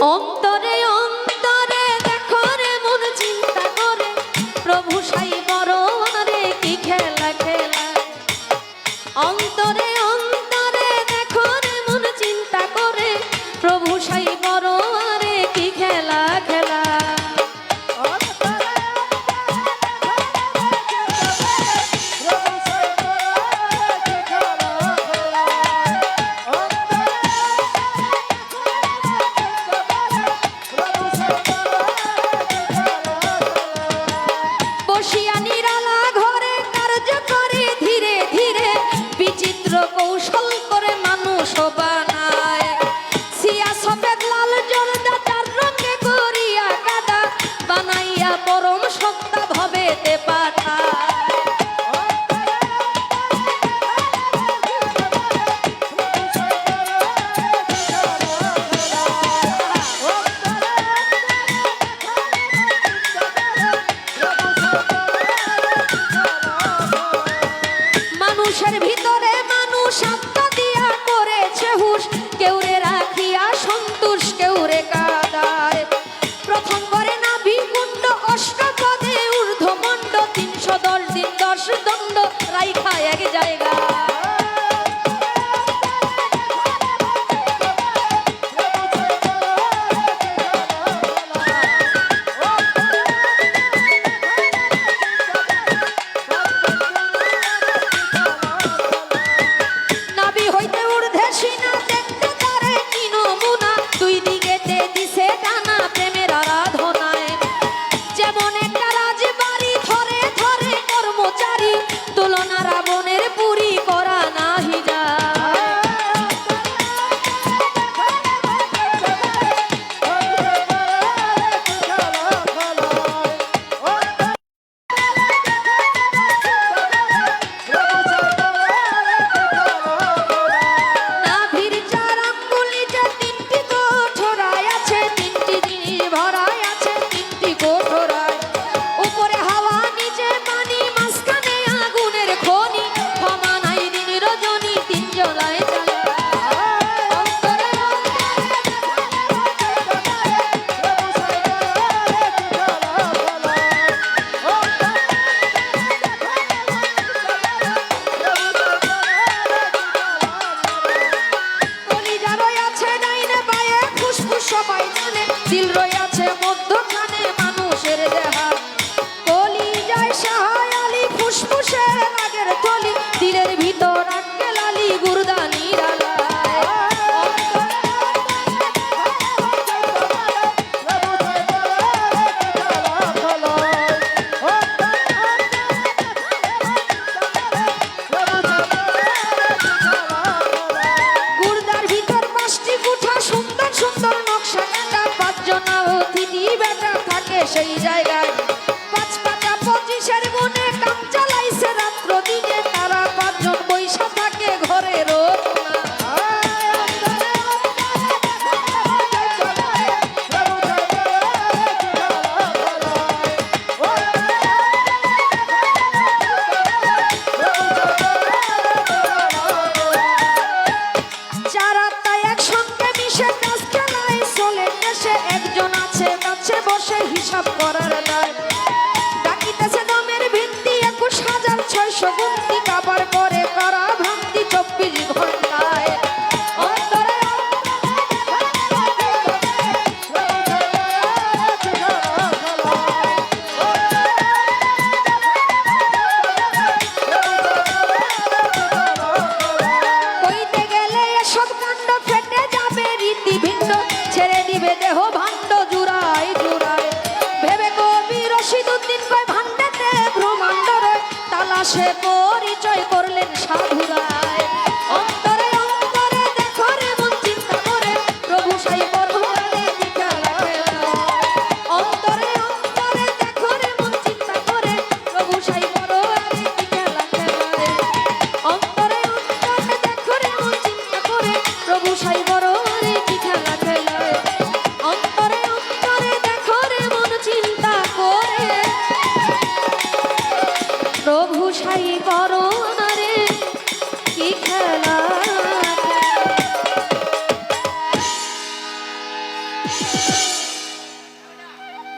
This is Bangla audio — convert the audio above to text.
অন্তরে অন্তরে চিন্তা করে। প্রভু বড় খেলা খেলা। অন্তরে সেই জায়গায় সে হিসাব করার দায়